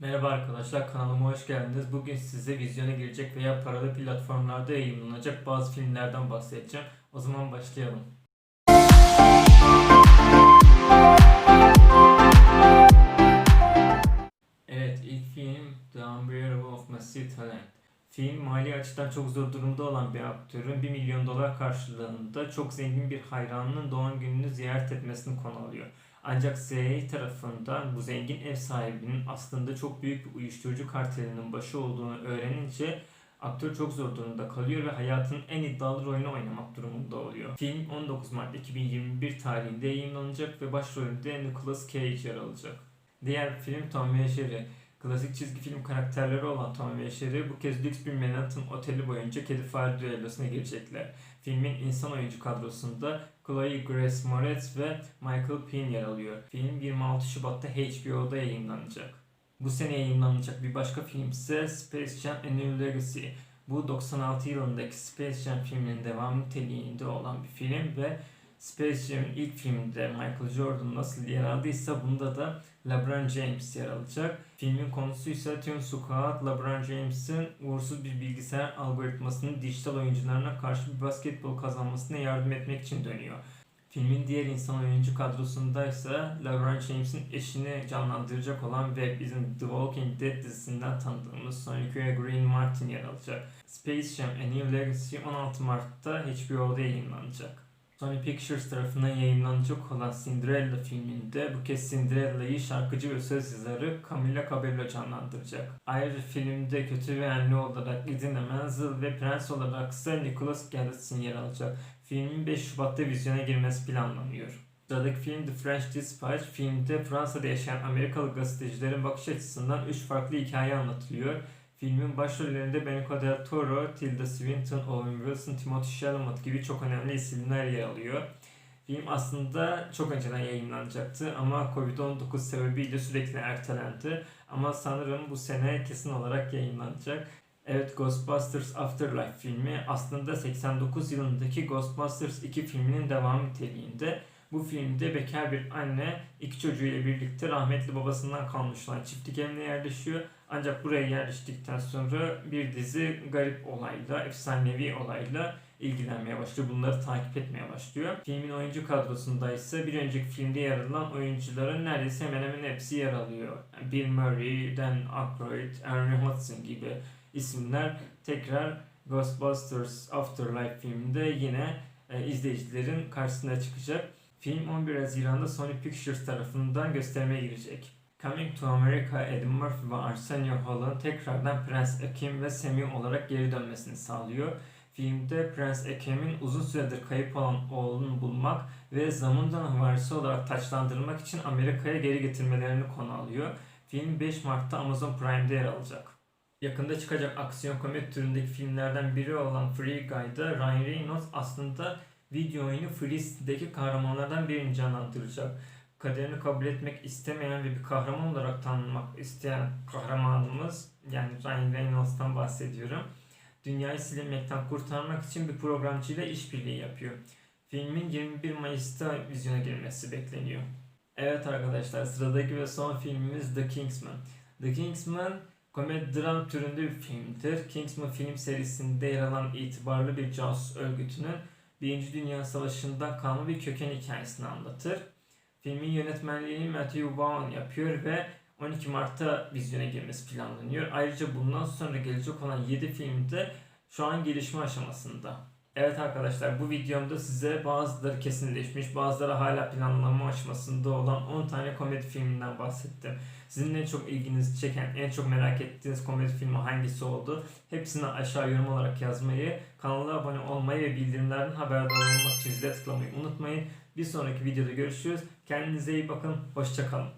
Merhaba arkadaşlar kanalıma hoş geldiniz. Bugün size vizyona girecek veya paralı platformlarda yayınlanacak bazı filmlerden bahsedeceğim. O zaman başlayalım. Evet ilk film The Unbearable of Massive Talent. Film mali açıdan çok zor durumda olan bir aktörün 1 milyon dolar karşılığında çok zengin bir hayranının doğum gününü ziyaret etmesini konu alıyor. Ancak CIA tarafından bu zengin ev sahibinin aslında çok büyük bir uyuşturucu kartelinin başı olduğunu öğrenince aktör çok zor durumda kalıyor ve hayatının en iddialı rolünü oynamak durumunda oluyor. Film 19 Mart 2021 tarihinde yayınlanacak ve başrolünde Nicolas Cage yer alacak. Diğer film Tom ve Jerry. Klasik çizgi film karakterleri olan Tom ve Jerry bu kez lüks bir Manhattan oteli boyunca kedi fare düellosuna girecekler. Filmin insan oyuncu kadrosunda Chloe Grace Moretz ve Michael Payne yer alıyor. Film 26 Şubat'ta HBO'da yayınlanacak. Bu sene yayınlanacak bir başka film ise Space Jam A New Legacy. Bu 96 yılındaki Space Jam filminin devam niteliğinde olan bir film ve Space Jam'in ilk filminde Michael Jordan nasıl yer aldıysa bunda da LeBron James yer alacak. Filmin konusu ise tüm squad LeBron James'in uğursuz bir bilgisayar algoritmasının dijital oyuncularına karşı bir basketbol kazanmasına yardım etmek için dönüyor. Filmin diğer insan oyuncu kadrosunda ise LeBron James'in eşini canlandıracak olan ve bizim The Walking Dead dizisinden tanıdığımız Sonicua Green Martin yer alacak. Space Jam A New Legacy 16 Mart'ta HBO'da yayınlanacak. Sony Pictures tarafından yayınlanacak olan Cinderella filminde bu kez Cinderella'yı şarkıcı ve söz yazarı Camila Cabello canlandıracak. Ayrıca filmde kötü ve anne olarak Idina Menzel ve prens olarak ise Nicholas Galitzine yer alacak. Filmin 5 Şubat'ta vizyona girmesi planlanıyor. Sıradaki film The French Dispatch. Filmde Fransa'da yaşayan Amerikalı gazetecilerin bakış açısından 3 farklı hikaye anlatılıyor. Filmin başrollerinde Benicio del Toro, Tilda Swinton, Owen Wilson, Timothée Chalamet gibi çok önemli isimler yer alıyor. Film aslında çok önceden yayınlanacaktı ama Covid-19 sebebiyle sürekli ertelendi. Ama sanırım bu sene kesin olarak yayınlanacak. Evet Ghostbusters Afterlife filmi aslında 89 yılındaki Ghostbusters 2 filminin devam niteliğinde. Bu filmde bekar bir anne iki çocuğuyla birlikte rahmetli babasından kalmış olan çiftlik evine yerleşiyor. Ancak buraya yerleştikten sonra bir dizi garip olayla, efsanevi olayla ilgilenmeye başlıyor. Bunları takip etmeye başlıyor. Filmin oyuncu kadrosunda ise bir önceki filmde yer alan oyuncuların neredeyse hemen hemen hepsi yer alıyor. Bill Murray, Dan Aykroyd, Henry Hudson gibi isimler tekrar Ghostbusters Afterlife filminde yine e, izleyicilerin karşısına çıkacak. Film 11 Haziran'da Sony Pictures tarafından göstermeye girecek. Coming to America, Eddie Murphy ve Arsenio Hall'ın tekrardan Prens Akim ve Semih olarak geri dönmesini sağlıyor. Filmde Prens Akim'in uzun süredir kayıp olan oğlunu bulmak ve zamandan varisi olarak taçlandırmak için Amerika'ya geri getirmelerini konu alıyor. Film 5 Mart'ta Amazon Prime'de yer alacak. Yakında çıkacak aksiyon komedi türündeki filmlerden biri olan Free Guy'da Ryan Reynolds aslında video oyunu Freeze'deki kahramanlardan birini canlandıracak. Kaderini kabul etmek istemeyen ve bir kahraman olarak tanınmak isteyen kahramanımız yani Ryan Reynolds'tan bahsediyorum. Dünyayı silinmekten kurtarmak için bir programcıyla işbirliği yapıyor. Filmin 21 Mayıs'ta vizyona girmesi bekleniyor. Evet arkadaşlar sıradaki ve son filmimiz The Kingsman. The Kingsman komedi dram türünde bir filmdir. Kingsman film serisinde yer alan itibarlı bir casus örgütünün Birinci Dünya Savaşı'ndan kalma bir köken hikayesini anlatır. Filmin yönetmenliğini Matthew Vaughn yapıyor ve 12 Mart'ta vizyona girmesi planlanıyor. Ayrıca bundan sonra gelecek olan 7 film de şu an gelişme aşamasında. Evet arkadaşlar bu videomda size bazıları kesinleşmiş, bazıları hala planlama aşamasında olan 10 tane komedi filminden bahsettim. Sizin en çok ilginizi çeken, en çok merak ettiğiniz komedi filmi hangisi oldu? Hepsini aşağı yorum olarak yazmayı, kanala abone olmayı ve bildirimlerden haberdar olmak için zile tıklamayı unutmayın. Bir sonraki videoda görüşürüz. Kendinize iyi bakın. Hoşçakalın.